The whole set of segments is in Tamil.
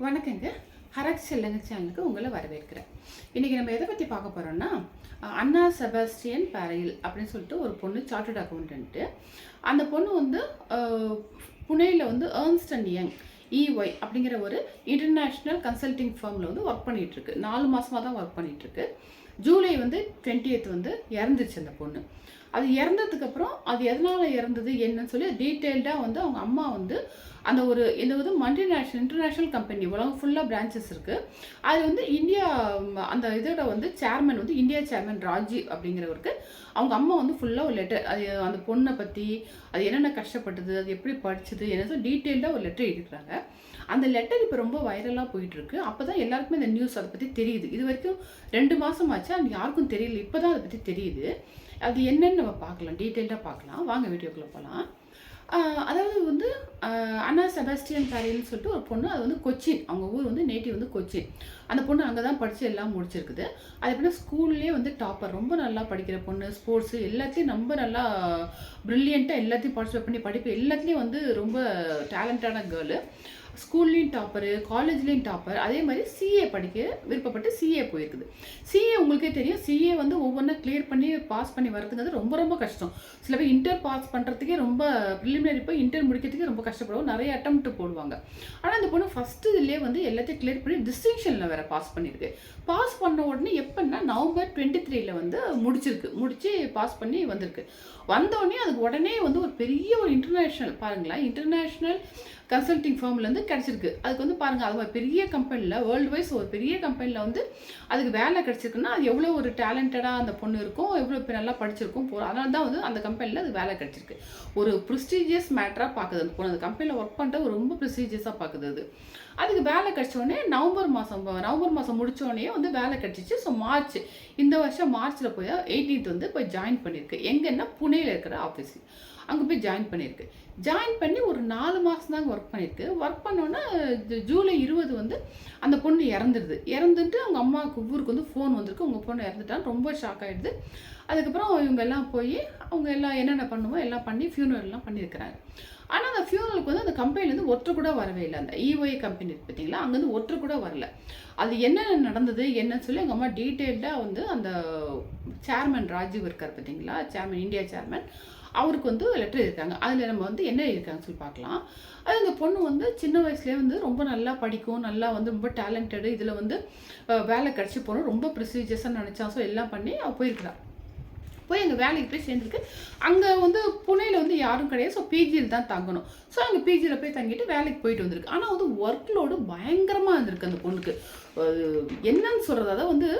வணக்கங்க. ஹரக் செல்லுங்க சேனலுக்கு உங்களை வரவேற்கிறேன். இன்றைக்கி நம்ம எதை பற்றி பார்க்க போகிறோம்னா அண்ணா செபாஸ்டியன் பேரையில் அப்படின்னு சொல்லிட்டு ஒரு பொண்ணு சார்ட்டர்ட் அக்கௌண்டன்ட்டு அந்த பொண்ணு வந்து புனேயில் வந்து ஏர்ன்ஸ்ட் அண்ட் யங் இஒய் அப்படிங்கிற ஒரு இன்டர்நேஷ்னல் கன்சல்டிங் ஃபார்மில் வந்து ஒர்க் பண்ணிகிட்ருக்கு நாலு மாதமாக தான் ஒர்க் பண்ணிகிட்ருக்கு ஜூலை வந்து டுவெண்ட்டி எய்த் வந்து இறந்துச்சு அந்த பொண்ணு. அது இறந்ததுக்கப்புறம் அது எதனால் இறந்தது என்னன்னு சொல்லி டீட்டெயில்டாக வந்து அவங்க அம்மா வந்து அந்த ஒரு இந்த வந்து மல்டி நேஷனல் இன்டர்நேஷ்னல் கம்பெனி உலகம் ஃபுல்லாக பிரான்ச்சஸ் இருக்குது அது வந்து இந்தியா அந்த இதோட வந்து சேர்மன் வந்து இந்தியா சேர்மன் ராஜி அப்படிங்கிறவருக்கு அவங்க அம்மா வந்து ஃபுல்லாக ஒரு லெட்டர் அது அந்த பொண்ணை பற்றி அது என்னென்ன கஷ்டப்பட்டது அது எப்படி படிச்சது என்ன டீட்டெயில்டாக ஒரு லெட்டர் எழுதிக்கிறாங்க அந்த லெட்டர் இப்போ ரொம்ப வைரலாக போயிட்டுருக்கு. அப்போ தான் எல்லாருக்குமே இந்த நியூஸ் அதை பற்றி தெரியுது. இது வரைக்கும் ரெண்டு மாதம் ஆச்சு அது யாருக்கும் தெரியல. இப்போ தான் அதை பற்றி தெரியுது. அது என்னன்னு நம்ம பார்க்கலாம். டீட்டெயில்டாக பார்க்கலாம். வாங்க வீடியோக்குள்ளே போகலாம் அதாவது வந்து அண்ணா செபாஸ்டியன் பேரியல்னு சொல்லிட்டு ஒரு பொண்ணு அது வந்து கொச்சின். அவங்க ஊர் வந்து நேட்டிவ் வந்து கொச்சின். அந்த பொண்ணு அங்கே தான் படித்து எல்லாம் முடிச்சிருக்குது. அது எப்படின்னா ஸ்கூல்லேயே வந்து டாப்பர் ரொம்ப நல்லா படிக்கிற பொண்ணு ஸ்போர்ட்ஸு எல்லாத்தையும் ரொம்ப நல்லா ப்ரில்லியண்ட்டாக எல்லாத்தையும் பார்ட்டிசிபேட் பண்ணி படிப்பு எல்லாத்துலேயும் வந்து ரொம்ப டேலண்டான கேர்ளு ஸ்கூல்லேயும் டாப்பரு காலேஜ்லேயும் டாப்பர் அதே மாதிரி சிஏ படிக்க விருப்பப்பட்டு சிஏ போயிருக்குது. சிஏ உங்களுக்கே தெரியும். சிஏ வந்து ஒவ்வொன்றா கிளியர் பண்ணி பாஸ் பண்ணி வரதுங்கிறது ரொம்ப ரொம்ப கஷ்டம். சில பேர் இன்டர் பாஸ் பண்ணுறதுக்கே ரொம்ப ப்ரிலிமினரி போய் இன்டர் முடிக்கிறதுக்கே ரொம்ப கஷ்டப்படுவோம் நிறைய அட்டம்ப்ட் போடுவாங்க. ஆனால் அந்த பொண்ணு ஃபஸ்ட்டு இதுலேயே வந்து எல்லாத்தையும் கிளியர் பண்ணி டிஸ்டிங்ஷனில் வேறு பாஸ் பண்ணியிருக்கு. பாஸ் பண்ண உடனே எப்போன்னா நவம்பர் டுவெண்ட்டி த்ரீல வந்து முடிச்சிருக்கு. முடிச்சு பாஸ் பண்ணி வந்திருக்கு. வந்தோடனே அதுக்கு உடனே வந்து ஒரு பெரிய ஒரு இன்டர்நேஷ்னல் பாருங்களேன். இன்டர்நேஷ்னல் கன்சல்டிங் ஃபார்ம்லேருந்து கிடச்சிருக்கு. அதுக்கு வந்து பாருங்கள் அது ஒரு பெரிய கம்பெனியில் வேர்ல்டு வைஸ் ஒரு பெரிய கம்பெனியில் வந்து அதுக்கு வேலை கிடச்சிருக்குன்னா அது எவ்வளோ ஒரு டேலண்டடாக அந்த பொண்ணு இருக்கும் எவ்வளோ பேர் நல்லா படிச்சிருக்கும் போகிறோம் அதனால தான் வந்து அந்த கம்பெனியில் அது வேலை கிடச்சிருக்கு. ஒரு ப்ரிஸ்டீஜியஸ் மேட்டராக பார்க்குது அந்த பொண்ணு. அந்த கம்பெனியில் ஒர்க் பண்ணுறது ரொம்ப ப்ரிஸ்டீஜியஸாக பார்க்குது அது. அதுக்கு வேலை கிடச்சோடனே நவம்பர் மாதம் நவம்பர் மாதம் முடித்தோடனே வந்து வேலை கிடச்சிச்சு. ஸோ மார்ச் இந்த வருஷம் மார்ச்சில் போய் எயிட்டீன்த் வந்து போய் ஜாயின் பண்ணியிருக்கு எங்கன்னா புனேல இருக்கிற ஆஃபீஸ் அங்கே போய் ஜாயின் பண்ணியிருக்கு ஜாயின் பண்ணி ஒரு நாலு மாதம் தாங்க ஒர்க் பண்ணியிருக்கு ஒர்க் பண்ணோன்னே ஜூலை இருபது வந்து அந்த பொண்ணு இறந்துடுது இறந்துட்டு அவங்க அம்மாவுக்கு ஊருக்கு வந்து ஃபோன் வந்திருக்கு. உங்கள் பொண்ணு இறந்துட்டான்னு ரொம்ப ஷாக் ஆகிடுது அதுக்கப்புறம் இவங்க எல்லாம் போய் அவங்க எல்லாம் என்னென்ன பண்ணுமோ எல்லாம் பண்ணி funeral எல்லாம் பண்ணியிருக்கிறாங்க. ஆனால் அந்த ஃபியூனலுக்கு வந்து அந்த கம்பெனிலேருந்து ஒற்று கூட வரவே இல்லை. அந்த இஒய் கம்பெனி பார்த்தீங்களா அங்கேருந்து ஒற்று கூட வரல. அது என்னென்ன நடந்தது என்னன்னு சொல்லி எங்கள் அம்மா டீட்டெயில்டாக வந்து அந்த சேர்மன் ராஜீவ் இருக்கார் பார்த்தீங்களா சேர்மன் இந்தியா சேர்மன் அவருக்கு வந்து லெட்டர் இருக்காங்க அதில் நம்ம வந்து என்ன இருக்காங்கன்னு சொல்லி பார்க்கலாம். அது அந்த பொண்ணு வந்து சின்ன வயசுலேயே வந்து ரொம்ப நல்லா படிக்கும் நல்லா வந்து ரொம்ப டேலண்டடு இதில் வந்து வேலை கிடச்சி போகணும். ரொம்ப ப்ரொசீஜர்ஸாக நினச்சா ஸோ எல்லாம் பண்ணி அவள் போயிருக்கிறா. போய் எங்கள் வேலைக்கு போய் சேர்ந்துருக்கு. அங்கே வந்து புனேயில் வந்து யாரும் கிடையாது. ஸோ பிஜியில் தான் தங்கணும். ஸோ அங்கே பிஜியில் போய் தங்கிட்டு வேலைக்கு போயிட்டு வந்திருக்கு. ஆனால் வந்து ஒர்க் லோடு பயங்கரமாக இருந்திருக்கு அந்த பொண்ணுக்கு. என்னன்னு சொல்கிறது வந்து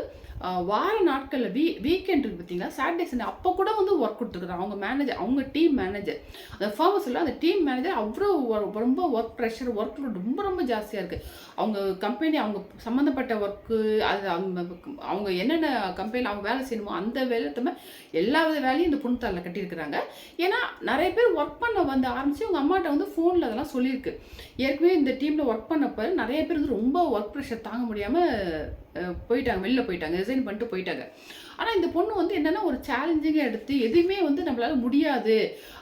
வார நாட்களில் வீ வீக்கெண்ட் இருக்கு பார்த்தீங்களா சாட்டர்டே சண்டே அப்போ கூட வந்து ஒர்க் கொடுத்துருக்குறாங்க அவங்க மேனேஜர் அவங்க டீம் மேனேஜர் அந்த ஃபார்மஸில் அந்த டீம் மேனேஜர் அவ்வளோ ரொம்ப ஒர்க் ப்ரெஷர் ஒர்க் லோட் ரொம்ப ரொம்ப ஜாஸ்தியாக இருக்குது அவங்க கம்பெனி அவங்க சம்மந்தப்பட்ட ஒர்க்கு அது அவங்க அவங்க என்னென்ன கம்பெனியில் அவங்க வேலை செய்யணுமோ அந்த வேலை தவிர எல்லா வித வேலையும் இந்த புண்தாளில் கட்டியிருக்கிறாங்க. ஏன்னா நிறைய பேர் ஒர்க் பண்ண வந்து ஆரம்பித்து அவங்க அம்மாட்ட வந்து ஃபோனில் அதெல்லாம் சொல்லியிருக்கு. ஏற்கனவே இந்த டீமில் ஒர்க் பண்ணப்போ நிறைய பேர் வந்து ரொம்ப ஒர்க் ப்ரெஷர் தாங்க முடியாமல் போயிட்டாங்க வெளில போயிட்டாங்க ரிசைன் பண்ணிட்டு போயிட்டாங்க. ஆனால் இந்த பொண்ணு வந்து என்னென்னா ஒரு சேலஞ்சிங்காக எடுத்து எதுவுமே வந்து நம்மளால் முடியாது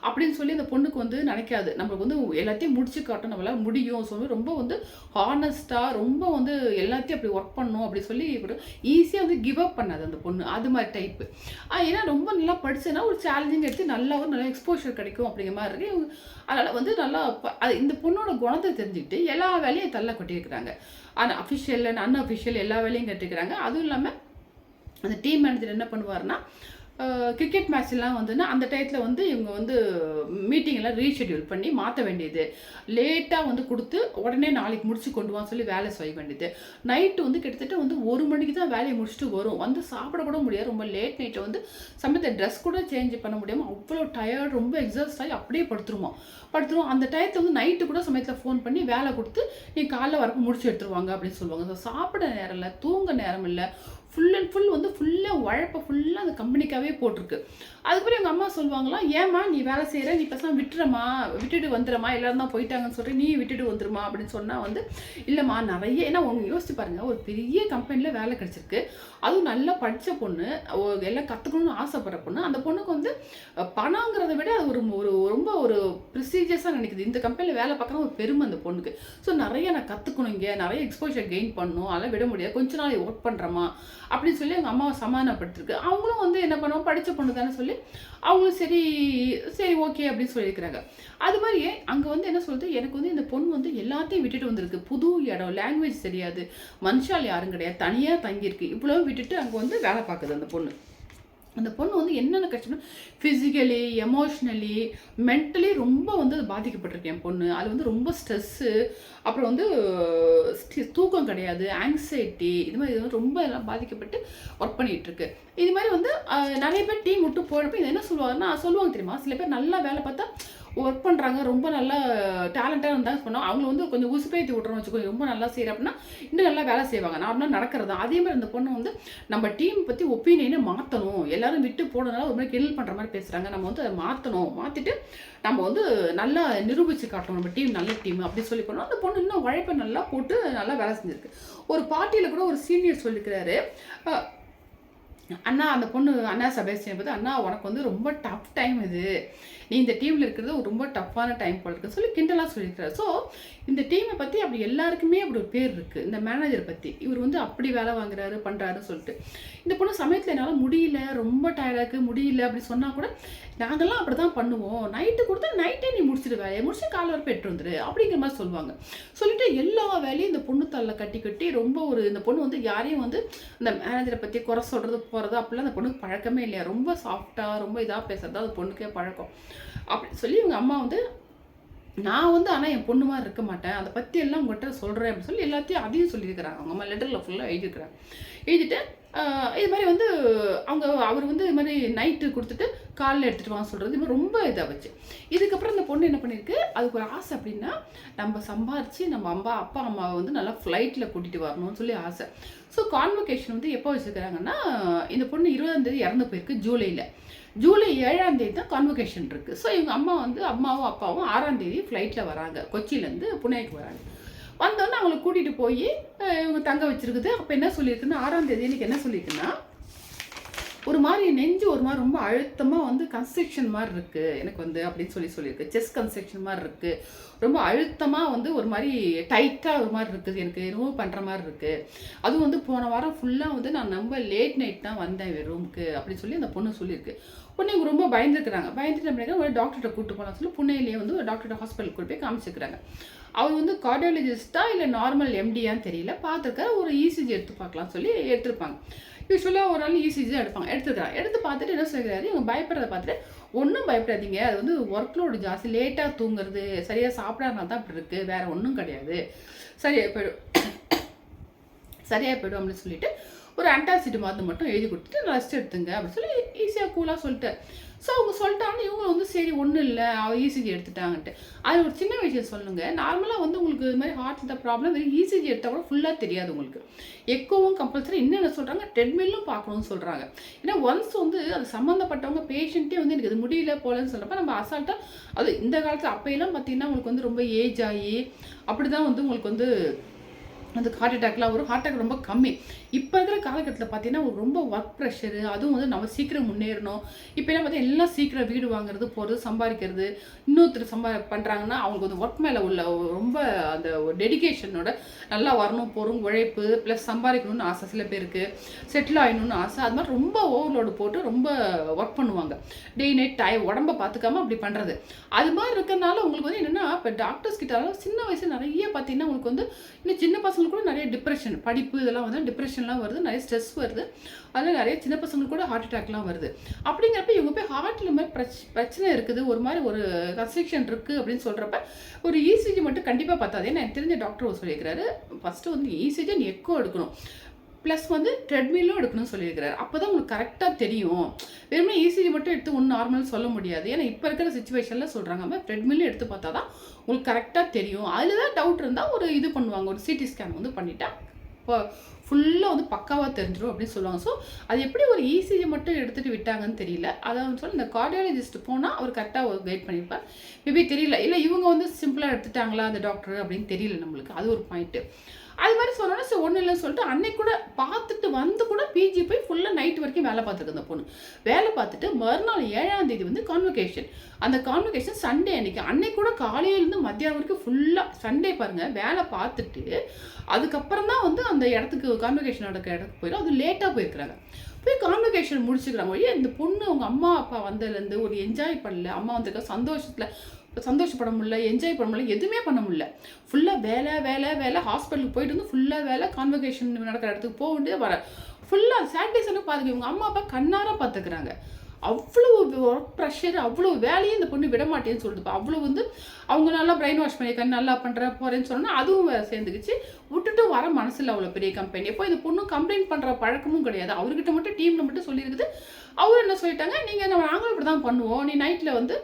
அப்படின்னு சொல்லி அந்த பொண்ணுக்கு வந்து நினைக்காது. நம்மளுக்கு வந்து எல்லாத்தையும் முடிச்சு காட்டும் நம்மளால் முடியும். சொல்லி ரொம்ப வந்து ஹானஸ்ட்டாக ரொம்ப வந்து எல்லாத்தையும் அப்படி ஒர்க் பண்ணணும் அப்படி சொல்லி ஈஸியாக வந்து கிவ் அப் பண்ணாது அந்த பொண்ணு. அது மாதிரி டைப்பு ஏன்னா ரொம்ப நல்லா படிச்சேன்னா ஒரு சேலஞ்சிங் எடுத்து நல்லா ஒரு நல்ல எக்ஸ்போஷர் கிடைக்கும் அப்படிங்கிற மாதிரி இருக்கு. அதனால் வந்து நல்லா அது இந்த பொண்ணோட குணத்தை தெரிஞ்சுக்கிட்டு எல்லா வேலையும் தள்ள கொட்டியிருக்கிறாங்க. ஆனால் அஃபிஷியல் அண்ட் அன்அஃபிஷியல் எல்லா வேலையும் கட்டிருக்கிறாங்க. அதுவும் இல்லாமல் அந்த டீம் மேனேஜர் என்ன பண்ணுவார்னா கிரிக்கெட் மேட்ச்லாம் வந்துன்னா அந்த டயத்தில் வந்து இவங்க வந்து மீட்டிங்கெல்லாம் ரீஷெடியூல் பண்ணி மாற்ற வேண்டியது. லேட்டாக வந்து கொடுத்து உடனே நாளைக்கு முடிச்சு கொண்டு வான்னு சொல்லி வேலை செய்ய வேண்டியது. நைட்டு வந்து கிட்டத்தட்ட வந்து ஒரு மணிக்கு தான் வேலையை முடிச்சுட்டு வரும். வந்து சாப்பிட கூட முடியாது. ரொம்ப லேட் நைட்டை வந்து சமயத்தை ட்ரெஸ் கூட சேஞ்ச் பண்ண முடியாமல் அவ்வளோ டயர்ட் ரொம்ப எக்ஸாஸ்ட் ஆகி அப்படியே படுத்துருவோம். படுத்துருவோம். அந்த டயத்தை வந்து நைட்டு கூட சமயத்தில் ஃபோன் பண்ணி வேலை கொடுத்து நீ காலைல வரப்போ முடிச்சு எடுத்துருவாங்க அப்படின்னு சொல்லுவாங்க. ஸோ சாப்பிட நேரம் இல்லை தூங்க நேரம் இல்லை ஃபுல் அண்ட் ஃபுல் வந்து ஃபுல்லாக உழைப்பை ஃபுல்லாக அந்த கம்பெனிக்காகவே போட்டிருக்கு. அதுக்கப்புறம் எங்கள் அம்மா சொல்லுவாங்களாம் ஏம்மா நீ வேலை செய்கிற நீ பேசாம விட்டுறமா விட்டுட்டு வந்துடுறமா எல்லாரும் தான் போயிட்டாங்கன்னு சொல்லிட்டு நீ விட்டுட்டு வந்துருமா? அப்படின்னு சொன்னால் வந்து இல்லைம்மா நிறைய ஏன்னா ஒன்று யோசிச்சு பாருங்கள் ஒரு பெரிய கம்பெனியில் வேலை கிடச்சிருக்கு. அதுவும் நல்லா படித்த பொண்ணு எல்லாம் கற்றுக்கணும்னு ஆசைப்படுற பொண்ணு அந்த பொண்ணுக்கு வந்து பணங்கிறத விட அது ஒரு ஒரு ரொம்ப ஒரு ப்ரிசீஜியஸாக நினைக்குது. இந்த கம்பெனியில் வேலை பார்க்குற ஒரு பெருமை அந்த பொண்ணுக்கு. ஸோ நிறைய நான் கற்றுக்கணும் இங்கே நிறைய எக்ஸ்போஷர் கெயின் பண்ணணும் அதெல்லாம் விட முடியாது. கொஞ்ச நாள் ஒர்க் பண்ணுறமா அப்படின்னு சொல்லி எங்கள் அம்மாவை சமாதானப்படுத்திருக்கு. அவங்களும் வந்து என்ன பண்ணுவோம் படித்த பொண்ணு தானே சொல்லி அவங்களும் சரி சரி ஓகே அப்படின்னு சொல்லியிருக்கிறாங்க. அது மாதிரியே அங்கே வந்து என்ன சொல்கிறது எனக்கு வந்து இந்த பொண்ணு வந்து எல்லாத்தையும் விட்டுட்டு வந்திருக்கு. புது இடம் லாங்குவேஜ் தெரியாது. மனுஷால் யாரும் கிடையாது. தனியாக தங்கியிருக்கு. இவ்வளோ விட்டுட்டு அங்கே வந்து வேலை பார்க்குது அந்த பொண்ணு. அந்த பொண்ணு வந்து என்னென்ன கஷ்டம்னா ஃபிசிக்கலி எமோஷ்னலி மென்டலி ரொம்ப வந்து பாதிக்கப்பட்டிருக்கு என் பொண்ணு. அது வந்து ரொம்ப ஸ்ட்ரெஸ்ஸு அப்புறம் வந்து தூக்கம் கிடையாது ஆங்ஸைட்டி இது மாதிரி இது வந்து ரொம்ப எல்லாம் பாதிக்கப்பட்டு ஒர்க் பண்ணிகிட்ருக்கு இது மாதிரி வந்து நிறைய பேர் டீம் விட்டு போகிறப்ப இது என்ன சொல்லுவாங்கன்னா சொல்லுவாங்க தெரியுமா? சில பேர் நல்லா வேலை பார்த்தா ஒர்க் பண்ணுறாங்க ரொம்ப நல்லா டேலண்டாக இருந்தால் சொன்னோம் அவங்க வந்து கொஞ்சம் உசுப்பேற்றி விட்றோம் வச்சுக்கோங்க. ரொம்ப நல்லா செய்கிற அப்படின்னா இன்னும் நல்லா வேலை செய்வாங்க. நார்மலாக நடக்கிறது தான். அதே மாதிரி அந்த பொண்ணு வந்து நம்ம டீம் பற்றி ஒப்பீனியனை மாற்றணும் எல்லாரும் விட்டு போனதுனால ஒரு மாதிரி கிண்டல் பண்ணுற மாதிரி பேசுகிறாங்க நம்ம வந்து அதை மாற்றணும் மாற்றிட்டு நம்ம வந்து நல்லா நிரூபித்து காட்டணும். நம்ம டீம் நல்ல டீம் அப்படி சொல்லி பண்ணோம். அந்த பொண்ணு இன்னும் உழைப்பை நல்லா போட்டு நல்லா வேலை செஞ்சிருக்கு. ஒரு பார்ட்டியில் கூட ஒரு சீனியர் சொல்லியிருக்கிறாரு அண்ணா அந்த பொண்ணு அண்ணா சபேஸ்டியன் பார்த்து அண்ணா உனக்கு வந்து ரொம்ப டஃப் டைம் இது. நீ இந்த டீமில் இருக்கிறது ஒரு ரொம்ப டஃப்பான டைம் போல இருக்கு சொல்லி கிண்டலாக சொல்லியிருக்காரு ஸோ இந்த டீமை பற்றி அப்படி எல்லாருக்குமே அப்படி ஒரு பேர் இருக்குது இந்த மேனேஜர் பற்றி இவர் வந்து அப்படி வேலை வாங்குறாரு பண்ணுறாருன்னு சொல்லிட்டு. இந்த பொண்ணு சமயத்தில் என்னால் முடியல ரொம்ப டயர்டாக இருக்குது முடியல அப்படி சொன்னால் கூட நாங்கள்லாம் அப்படி தான் பண்ணுவோம். நைட்டு கொடுத்தா நைட்டே நீ முடிச்சிட்டு வேலையை. முடிச்சு காலை வரப்போ பெற்று வந்துரு அப்படிங்கிற மாதிரி சொல்லுவாங்க. சொல்லிட்டு எல்லா வேலையும் இந்த பொண்ணு தள்ள கட்டி கட்டி ரொம்ப ஒரு இந்த பொண்ணு வந்து யாரையும் வந்து இந்த மேனேஜரை பற்றி குறை சொல்கிறது போகிறது அப்படிலாம் அந்த பொண்ணுக்கு பழக்கமே இல்லையா? ரொம்ப சாஃப்டாக ரொம்ப இதாக பேசுறது அது பொண்ணுக்கே பழக்கம். அப்படி சொல்லி இவங்க அம்மா வந்து நான் வந்து ஆனால் என் பொண்ணு மாதிரி இருக்க மாட்டேன். அதை பற்றி எல்லாம் உங்கள்கிட்ட சொல்கிறேன் அப்படின்னு சொல்லி எல்லாத்தையும் அதையும் சொல்லியிருக்கிறாங்க. அவங்க அம்மா லெட்டரில் ஃபுல்லாக எழுதியிருக்கிறாங்க. எழுதிட்டு இது மாதிரி வந்து அவங்க அவர் வந்து இது மாதிரி நைட்டு கொடுத்துட்டு காலைல எடுத்துகிட்டு வாங்க சொல்கிறது இது மாதிரி ரொம்ப இதாக வச்சு இதுக்கப்புறம் இந்த பொண்ணு என்ன பண்ணியிருக்கு அதுக்கு ஒரு ஆசை அப்படின்னா நம்ம சம்பாரித்து நம்ம அம்மா அப்பா அம்மாவை வந்து நல்லா ஃப்ளைட்டில் கூட்டிகிட்டு வரணும்னு சொல்லி ஆசை. ஸோ கான்வொகேஷன் வந்து எப்போ வச்சுருக்கிறாங்கன்னா இந்த பொண்ணு இருபதாம் தேதி இறந்து போயிருக்கு ஜூலையில் ஜூலை ஏழாம் தேதி தான் கான்வொகேஷன் இருக்குது ஸோ இவங்க அம்மா வந்து அம்மாவும் அப்பாவும் ஆறாம் தேதி ஃப்ளைட்டில் வராங்க. கொச்சியிலேருந்து புனேக்கு வராங்க. வந்தோன்னே அவங்கள கூட்டிகிட்டு போய் இவங்க தங்க வச்சுருக்குது. அப்போ என்ன சொல்லியிருக்குன்னா ஆறாம் தேதி எனக்கு என்ன சொல்லியிருக்குன்னா ஒரு மாதிரி நெஞ்சு ஒரு மாதிரி ரொம்ப அழுத்தமாக வந்து கன்ஸ்ட்ரக்ஷன் மாதிரி இருக்குது எனக்கு வந்து அப்படின்னு சொல்லி சொல்லியிருக்கு. செஸ் கன்ஸ்ட்ரக்ஷன் மாதிரி இருக்குது ரொம்ப அழுத்தமாக வந்து ஒரு மாதிரி டைட்டாக ஒரு மாதிரி இருக்குது. எனக்கு ரிமூவ் பண்ணுற மாதிரி இருக்குது அதுவும் வந்து போன வாரம் ஃபுல்லாக வந்து நான் ரொம்ப லேட் நைட் தான் வந்தேன் ரூமுக்கு அப்படின்னு சொல்லி அந்த பொண்ணு சொல்லியிருக்கு. பொண்ணு இவங்க ரொம்ப பயந்துருக்குறாங்க. பயந்துட்டு அப்படின்னா ஒரு டாக்டர்கிட்ட கூட்டு போகலாம் சொல்லி புனேலேயே வந்து ஒரு டாக்டர்கிட்ட ஹாஸ்பிட்டல் கூட்டு போய் காமிச்சிக்கிறாங்க அவர் வந்து கார்டியாலஜிஸ்டா இல்லை நார்மல் எம்டியான்னு தெரியல. பார்த்துருக்காரு. ஒரு இசிஜி எடுத்து பார்க்கலாம் சொல்லி எடுத்திருப்பாங்க. யூஸ்வலாக ஒரு நாள் இசிஜி எடுப்பாங்க. எடுத்துக்கிறாங்க எடுத்து பார்த்துட்டு என்ன சொல்கிறாரு இவங்க பயப்படுறத பார்த்துட்டு ஒன்றும் பயப்படாதீங்க. அது வந்து ஒர்க் லோடு ஜாஸ்தி. லேட்டாக தூங்குறது. சரியாக சாப்பிடாதனால தான் அப்படி இருக்குது வேற ஒன்றும் கிடையாது. சரியாக போயிடும். சரியாக போயிடும் அப்படின்னு சொல்லிட்டு ஒரு அண்டாசிட் மருந்து மட்டும் எழுதி கொடுத்துட்டு ரெஸ்ட் எடுத்துங்க அப்படின்னு சொல்லி ஈஸியாக கூலாக சொல்லிட்டு ஸோ அவங்க சொல்லிட்டாங்கன்னு இவங்க வந்து சரி ஒன்றும் இல்லை. அவ இசிஜி எடுத்துட்டாங்கன்ட்டு. அது ஒரு சின்ன விஷயம் சொல்லுங்கள் நார்மலாக வந்து உங்களுக்கு இது மாதிரி ஹார்ட்டில் ப்ராப்ளம் வெறும் இசிஜி எடுத்தால் கூட ஃபுல்லாக தெரியாது உங்களுக்கு. எக்கோவும் கம்பல்சரி இன்னும் சொல்கிறாங்க ட்ரெட்மில்லும் பார்க்கணும்னு சொல்கிறாங்க ஏன்னா ஒன்ஸ் வந்து அது சம்மந்தப்பட்டவங்க பேஷண்ட்டே வந்து எனக்கு இது முடியல போலன்னு சொல்கிறப்ப நம்ம அசால்ட்டாக அது இந்த காலத்தில் அப்போயெல்லாம் பார்த்தீங்கன்னா உங்களுக்கு வந்து ரொம்ப ஏஜ் ஆகி அப்படி தான் வந்து உங்களுக்கு வந்து அந்த ஹார்ட் அட்டாக்லாம் வரும். ஹார்ட் அட்டாக் ரொம்ப கம்மி. இப்போ இருக்கிற காலகட்டத்தில் பார்த்தீங்கன்னா ஒரு ரொம்ப ஒர்க் ப்ரெஷரு அதுவும் வந்து நம்ம சீக்கிரம் முன்னேறணும். இப்போ எல்லாம் பார்த்தா எல்லாம் சீக்கிரம் வீடு வாங்குறது போகிறது சம்பாதிக்கிறது இன்னொருத்தர் சம்பா பண்ணுறாங்கன்னா அவங்களுக்கு வந்து ஒர்க் மேலே உள்ள ரொம்ப அந்த டெடிக்கேஷனோட டெடிகேஷனோட நல்லா வரணும் போகிறோம் உழைப்பு ப்ளஸ் சம்பாதிக்கணும்னு ஆசை சில பேருக்கு. செட்டில் ஆகணும்னு ஆசை. அது மாதிரி ரொம்ப ஓவர்லோடு போட்டு ரொம்ப ஒர்க் பண்ணுவாங்க. டே நைட் டை உடம்ப பார்த்துக்காம அப்படி பண்ணுறது அது மாதிரி இருக்கிறனால உங்களுக்கு வந்து என்னென்னா இப்போ டாக்டர்ஸ் கிட்ட சின்ன வயசு நிறைய பார்த்தீங்கன்னா உங்களுக்கு வந்து இன்னும் சின்ன பசங்களுக்கு கூட நிறைய டிப்ரெஷன் படிப்பு இதெல்லாம் வந்து டிப்ரெஷன்லாம் வருது நிறைய ஸ்ட்ரெஸ் வருது. அதில் நிறைய சின்ன பசங்களுக்கு கூட ஹார்ட் அட்டாக்லாம் வருது. அப்படிங்கிறப்ப இவங்க போய் ஹார்ட்டில் மாதிரி பிரச் பிரச்சனை இருக்குது ஒரு மாதிரி ஒரு கன்ஸ்ட்ரக்ஷன் இருக்குது அப்படின்னு சொல்கிறப்ப ஒரு இசிஜி மட்டும் கண்டிப்பாக பார்த்தாது. ஏன்னா எனக்கு தெரிஞ்ச டாக்டர் சொல்லியிருக்கிறாரு ஃபஸ்ட்டு வந்து இசிஜி நீ எக்கோ எடுக்கணும். ப்ளஸ் வந்து ட்ரெட்மில்லும் எடுக்கணும்னு சொல்லியிருக்கிறாரு. அப்போ தான் உங்களுக்கு கரெக்டாக தெரியும். வெறுமே இசிஜி மட்டும் எடுத்து ஒன்று நார்மல் சொல்ல முடியாது. ஏன்னா இப்போ இருக்கிற சுச்சுவேஷனில் சொல்கிறாங்க மாதிரி ட்ரெட்மில்லும் எடுத்து பார்த்தா தான் உங்களுக்கு கரெக்டாக தெரியும். அதில் தான் டவுட் இருந்தால் ஒரு இது பண்ணுவாங்க. ஒரு சிடி ஸ்கேன் வந்து பண்ணிட்டா இப்போ ஃபுல்லாக வந்து பக்காவாக தெரிஞ்சிடும் அப்படின்னு சொல்லுவாங்க. ஸோ அது எப்படி ஒரு இசிஜி மட்டும் எடுத்துகிட்டு விட்டாங்கன்னு தெரியல. அதாவது சொல்லி இந்த கார்டியாலஜிஸ்ட் போனால் அவர் கரெக்டாக கைட் பண்ணியிருப்பார் மேபி தெரியல. இல்லை இவங்க வந்து சிம்பிளாக எடுத்துட்டாங்களா அந்த டாக்டர் அப்படின்னு தெரியல நம்மளுக்கு. அது ஒரு பாயிண்ட்டு அது மாதிரி சொன்னோன்னா சரி ஒன்றும் இல்லைன்னு சொல்லிட்டு அன்னைக்கு கூட பார்த்துட்டு வந்து கூட பிஜி போய் ஃபுல்லாக நைட் வரைக்கும் வேலை பார்த்துருக்கு அந்த பொண்ணு. வேலை பார்த்துட்டு மறுநாள் ஏழாம் தேதி வந்து கான்வொகேஷன் அந்த கான்வொகேஷன் சண்டே அன்னைக்கு. அன்னைக்கு கூட காலையிலேருந்து மத்தியானம் வரைக்கும் ஃபுல்லாக சண்டே பாருங்கள் வேலை பார்த்துட்டு அதுக்கப்புறம் தான் வந்து அந்த இடத்துக்கு கான்வொகேஷன் நடக்கிற இடத்துக்கு போயிடும் அது லேட்டாக போயிருக்கிறாங்க. போய் கான்வொகேஷன் முடிச்சுக்கிறாங்க. ஒழிய இந்த பொண்ணு அவங்க அம்மா அப்பா வந்ததுலேருந்து ஒரு என்ஜாய் பண்ணல. அம்மா வந்திருக்க சந்தோஷத்தில் சந்தோஷப்பட முடியல என்ஜாய் பண்ண முடியல எதுவுமே பண்ண முடியல ஃபுல்லாக வேலை வேலை வேலை ஹாஸ்பிட்டலுக்கு போயிட்டு வந்து ஃபுல்லாக வேலை கான்வெகேஷன் நடக்கிற இடத்துக்கு போக வேண்டியது வர. ஃபுல்லாக சாட்டர்டே சண்டே பார்த்துக்க இவங்க அம்மா அப்பா கண்ணார பார்த்துக்கிறாங்க அவ்வளோ ஒர்க் ப்ரெஷர் அவ்வளோ வேலையும் இந்த பொண்ணு விட மாட்டேன்னு சொல்லுது. அவ்வளோ வந்து அவங்க நல்லா பிரெயின் வாஷ் பண்ணியிருக்காங்க நல்லா பண்ணுற போகிறேன்னு சொன்னால் அதுவும் சேர்ந்துக்கிச்சு. விட்டுட்டு வர மனசில் அவ்வளோ பெரிய கம்பெனி இப்போ இந்த பொண்ணு கம்ப்ளைண்ட் பண்ணுற பழக்கமும் கிடையாது. அவர்கிட்ட மட்டும் டீமில் மட்டும் சொல்லியிருக்குது அவர் என்ன சொல்லிட்டாங்க நீங்கள் நம்ம நாங்களும் இப்படி தான் பண்ணுவோம். நீ நைட்டில் வந்து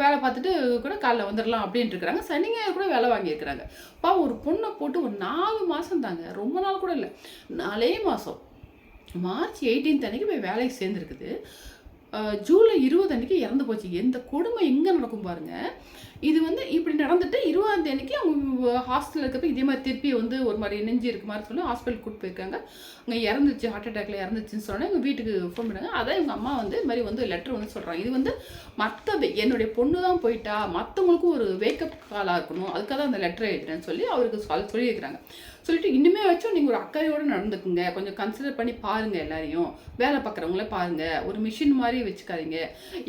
வேலை பார்த்துட்டு கூட காலைல வந்துடலாம் அப்படின்ட்டு இருக்கிறாங்க. சனிங்க கூட வேலை வாங்கியிருக்கிறாங்க பா ஒரு பொண்ணை போட்டு ஒரு நாலு மாதம் தாங்க. ரொம்ப நாள் கூட இல்லை. நாலே மாதம் மார்ச் 18th அன்னைக்கு போய் வேலைக்கு சேர்ந்துருக்குது. ஜூலை இருபது அன்னைக்கு இறந்து போச்சு. எந்த கொடுமை எங்கே நடக்கும் பாருங்கள் இது வந்து இப்படி நடந்துட்டு இருபதாம் தேதிக்கு அவங்க ஹாஸ்டலில் இருக்கப்ப இதே மாதிரி திருப்பி வந்து ஒரு மாதிரி நெஞ்சு இருக்க மாதிரி சொல்லி ஹாஸ்பிட்டல் கூட்டு போயிருக்காங்க. அங்கே இறந்துச்சு ஹார்ட் அட்டாக்ல இறந்துச்சுன்னு சொன்னால் எங்கள் வீட்டுக்கு ஃபோன் பண்ணாங்க. அதான் எங்கள் அம்மா வந்து இது மாதிரி வந்து லெட்டர் வந்து சொல்கிறாங்க இது வந்து மற்ற என்னுடைய பொண்ணு தான் போயிட்டா மற்றவங்களுக்கும் ஒரு வேக்கப் காலாக இருக்கணும். அதுக்காக தான் அந்த லெட்டர் எழுதுறேன்னு சொல்லி அவருக்கு சொல் சொல்லியிருக்கிறாங்க. சொல்லிட்டு இன்னுமே வச்சும் நீங்கள் ஒரு அக்கறையோடு நடந்துக்குங்க. கொஞ்சம் கன்சிடர் பண்ணி பாருங்கள் எல்லாரையும். வேலை பார்க்குறவங்கள பாருங்கள் ஒரு மிஷின் மாதிரி வச்சுக்காதீங்க.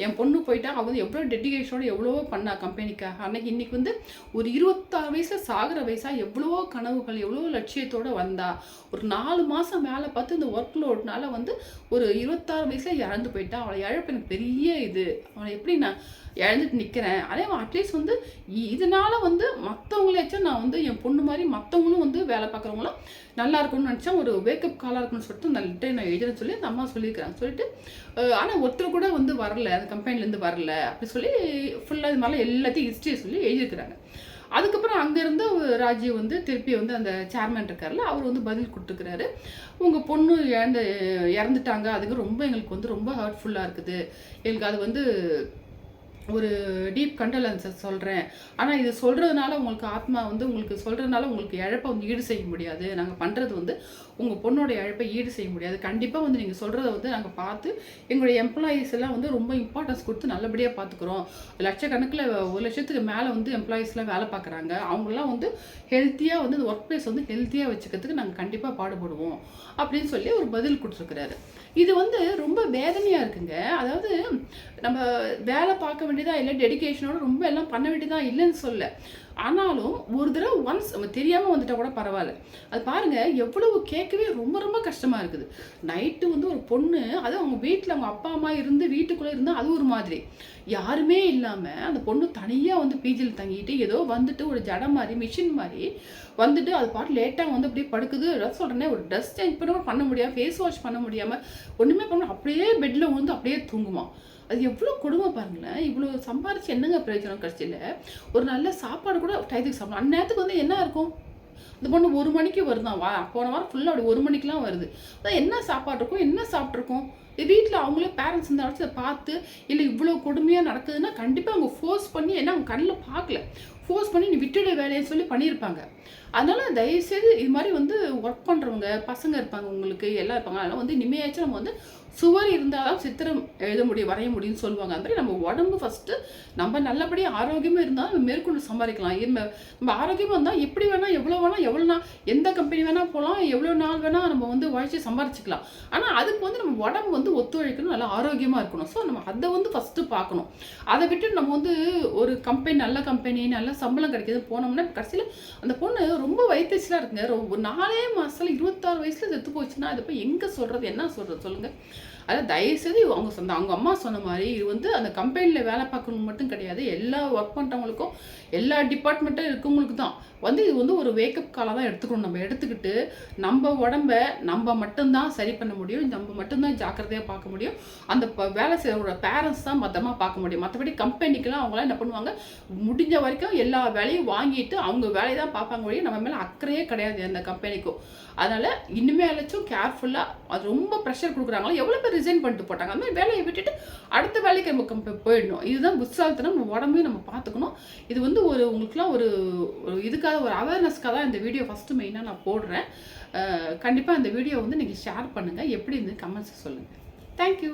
என் பொண்ணு போயிட்டா அவங்க எவ்வளோ டெடிகேஷனோட எவ்வளோ பண்ணா கம்பெனிக்கு கம்பெனிக்காக அன்னைக்கு இன்னைக்கு வந்து ஒரு இருபத்தாறு வயசில் சாகிற வயசா எவ்வளோ கனவுகள் எவ்வளோ லட்சியத்தோட வந்தா ஒரு நாலு மாதம் வேலை பார்த்து இந்த ஒர்க் லோட்னால வந்து ஒரு இருபத்தாறு வயசில் இறந்து போயிட்டா அவளை இழப்பு எனக்கு பெரிய இது. அவளை எப்படி நான் இழந்துட்டு நிற்கிறேன் அதே அட்லீஸ்ட் வந்து இ- இதனால வந்து மற்றவங்களாச்சும் நான் வந்து என் பொண்ணு மாதிரி மற்றவங்களும் வந்து வேலை பார்க்குறவங்களும் நல்லா இருக்கும்னு நினச்சா ஒரு வேக்கப் காலாக இருக்கும்னு சொல்லிட்டு அந்த லெட்டரை நான் எழுதுறேன்னு சொல்லி அந்த அம்மா சொல்லியிருக்கிறாங்க. சொல்லிட்டு ஆனால் ஒருத்தர் கூட வந்து வரல. அந்த கம்பெனிலேருந்து வரல. அப்படி சொல்லி ஃபுல்லாக இது மாதிரிலாம் எல்லாத்தையும் ஹிஸ்ட்ரியை சொல்லி எழுதியிருக்கிறாங்க. அதுக்கப்புறம் அங்கேருந்து ராஜீவ் வந்து திருப்பி வந்து அந்த சேர்மேன் இருக்கார்ல அவர் வந்து பதில் கொடுத்துக்கிறாரு. உங்கள் பொண்ணு இழந்து இறந்துட்டாங்க. அதுக்கு ரொம்ப எங்களுக்கு வந்து ரொம்ப ஹர்ட்ஃபுல்லாக இருக்குது. எங்களுக்கு அது வந்து ஒரு டீப் கண்டலன்ஸை சொல்கிறேன் ஆனால் இது சொல்கிறதுனால உங்களுக்கு ஆத்மா வந்து உங்களுக்கு சொல்கிறதுனால உங்களுக்கு இழப்பை வந்து ஈடு செய்ய முடியாது. நாங்கள் பண்ணுறது வந்து உங்கள் பொண்ணோட இழப்பை ஈடு செய்ய முடியாது. கண்டிப்பாக வந்து நீங்கள் சொல்கிறத வந்து நாங்கள் பார்த்து எங்களுடைய எம்ப்ளாயீஸ் எல்லாம் வந்து ரொம்ப இம்பார்ட்டன்ஸ் கொடுத்து நல்லபடியாக பார்த்துக்குறோம். லட்சக்கணக்கில் ஒரு லட்சத்துக்கு மேலே வந்து எம்ப்ளாயீஸ்லாம் வேலை பார்க்குறாங்க. அவங்களாம் வந்து ஹெல்த்தியாக வந்து ஒர்க் பிளேஸ் வந்து ஹெல்த்தியாக வச்சுக்கிறதுக்கு நாங்கள் கண்டிப்பாக பாடுபடுவோம். அப்படின்னு சொல்லி ஒரு பதில் கொடுத்துருக்குறாரு. இது வந்து ரொம்ப வேதனையாக இருக்குங்க. அதாவது நம்ம வேலை பார்க்க வேண்டியதாக இல்லை டெடிகேஷனோட ரொம்ப எல்லாம் பண்ண வேண்டியதாக இல்லைன்னு சொல்ல. ஆனாலும் ஒரு தடவை ஒன்ஸ் நம்ம தெரியாமல் வந்துட்டா கூட பரவாயில்ல. அது பாருங்கள் எவ்வளவு கேட்கவே ரொம்ப ரொம்ப கஷ்டமாக இருக்குது. நைட்டு வந்து ஒரு பொண்ணு அது அவங்க வீட்டில் அவங்க அப்பா அம்மா இருந்து வீட்டுக்குள்ளே இருந்தால் அது ஒரு மாதிரி. யாருமே இல்லாமல் அந்த பொண்ணு தனியாக வந்து பிஜியில் தங்கிட்டு ஏதோ வந்துட்டு ஒரு ஜடம் மாதிரி மிஷின் மாதிரி வந்துட்டு அது பாட்டு லேட்டாக வந்து அப்படியே படுக்குது. சொல்கிறேன்னே சொல்கிறேனே ஒரு ட்ரெஸ் சேஞ்ச் பண்ண பண்ண முடியாமல் ஃபேஸ் வாஷ் பண்ண முடியாமல் ஒன்றுமே பண்ண அப்படியே பெட்டில் வந்து அப்படியே தூங்குமா. அது எவ்வளோ கொடுமை பாருங்களேன். இவ்வளோ சம்பாரிச்சு என்னங்க பிரயோஜனம் கடைசியில்? ஒரு நல்ல சாப்பாடு கூட டயத்துக்கு சாப்பிடலாம் அந்நேரத்துக்கு வந்து என்ன இருக்கும்? இந்த பொண்ணு ஒரு மணிக்கு வருதான் வா போன வாரம் ஃபுல்லாக அப்படி ஒரு மணிக்கெலாம் வருது. அதான் என்ன சாப்பாடு இருக்கும்? என்ன சாப்பிட்ருக்கோம் வீட்டில் அவங்களே பேரண்ட்ஸ் இருந்தாலும் அதை பார்த்து இல்லை இவ்வளோ கொடுமையாக நடக்குதுன்னா கண்டிப்பாக அவங்க ஃபோர்ஸ் பண்ணி ஏன்னா அவங்க கண்ணில் பார்க்கல. ஃபோர்ஸ் பண்ணி நீ விட்டுட வேலையை சொல்லி பண்ணியிருப்பாங்க. அதனால தயவுசெய்து இது மாதிரி வந்து ஒர்க் பண்ணுறவங்க பசங்க இருப்பாங்க உங்களுக்கு எல்லாம் இருப்பாங்க. அதனால் வந்து இனிமேயாச்சும் நம்ம வந்து சுவர் இருந்தால் தான் சித்திரம் எழுத முடியும் வரைய முடியும்னு சொல்லுவாங்க. அது மாதிரி நம்ம உடம்பு ஃபஸ்ட்டு நம்ம நல்லபடியாக ஆரோக்கியமாக இருந்தால் நம்ம மேற்கொண்டு சம்பாதிக்கலாம். நம்ம நம்ம ஆரோக்கியமாக இருந்தால் எப்படி வேணால் எவ்வளோ வேணால் எவ்வளோ நாள் எந்த கம்பெனி வேணால் போகலாம் எவ்வளோ நாள் வேணால் நம்ம வந்து உழைச்சி சம்பாரிச்சிக்கலாம் ஆனால் அதுக்கு வந்து நம்ம உடம்பு வந்து ஒத்துழைக்கணும் நல்லா ஆரோக்கியமாக இருக்கணும். ஸோ நம்ம அதை வந்து ஃபஸ்ட்டு பார்க்கணும். அதை விட்டு நம்ம வந்து ஒரு கம்பெனி நல்ல கம்பெனி நல்ல சம்பளம் கிடைக்கிது போனோம்னா கடைசியில் அந்த பொண்ணு ரொம்ப வயிற்றுச்சலாக இருக்குங்க. ரொம்ப நாலே மாதத்தில் இருபத்தாறு வயசில் செத்து போச்சுன்னா அதை போய் எங்கே சொல்கிறது என்ன சொல்கிறது சொல்லுங்கள் அதாவது தயவுசெய்து அவங்க சொந்த அவங்க அம்மா சொன்ன மாதிரி இது வந்து அந்த கம்பெனியில் வேலை பார்க்கணும் மட்டும் கிடையாது. எல்லா ஒர்க் பண்ணுறவங்களுக்கும் எல்லா டிபார்ட்மெண்ட்டும் இருக்கவங்களுக்கு தான். வந்து இது வந்து ஒரு வேக்கப் காலாக தான் எடுத்துக்கணும். நம்ம எடுத்துக்கிட்டு நம்ம உடம்ப நம்ம மட்டும்தான் சரி பண்ண முடியும். நம்ம மட்டும்தான் ஜாக்கிரதையாக பார்க்க முடியும். அந்த ப- வேலை செய்கிறவங்களோட பேரண்ட்ஸ் தான் மொத்தமாக பார்க்க முடியும். மற்றபடி கம்பெனிக்கெல்லாம் அவங்களாம் என்ன பண்ணுவாங்க? முடிஞ்ச வரைக்கும் எல்லா வேலையும் வாங்கிட்டு அவங்க வேலையை தான் பார்ப்பாங்க வழியும் நம்ம மேலே அக்கறையே கிடையாது அந்த கம்பெனிக்கும் அதனால் இனிமேலாச்சும் கேர்ஃபுல்லாக அது ரொம்ப ப்ரெஷர் கொடுக்குறாங்களோ? எவ்வளோ பேர் ரிசைன் பண்ணிட்டு போட்டாங்க. மாதிரி வேலையை விட்டுட்டு அடுத்த வேலைக்கு நம்ம போயிடணும். இதுதான் புத்தாலத்தனம் நம்ம உடம்பையும் நம்ம பார்த்துக்கணும். இது வந்து ஒரு உங்களுக்குலாம் ஒரு ஒரு இதுக்காக ஒரு அவேர்னஸ்க்காக தான் இந்த வீடியோ ஃபஸ்ட்டு மெயினாக நான் போடுறேன். கண்டிப்பாக அந்த வீடியோ வந்து நீங்கள் ஷேர் பண்ணுங்கள் எப்படி இருந்து கமெண்ட்ஸ் சொல்லுங்கள் தேங்க்யூ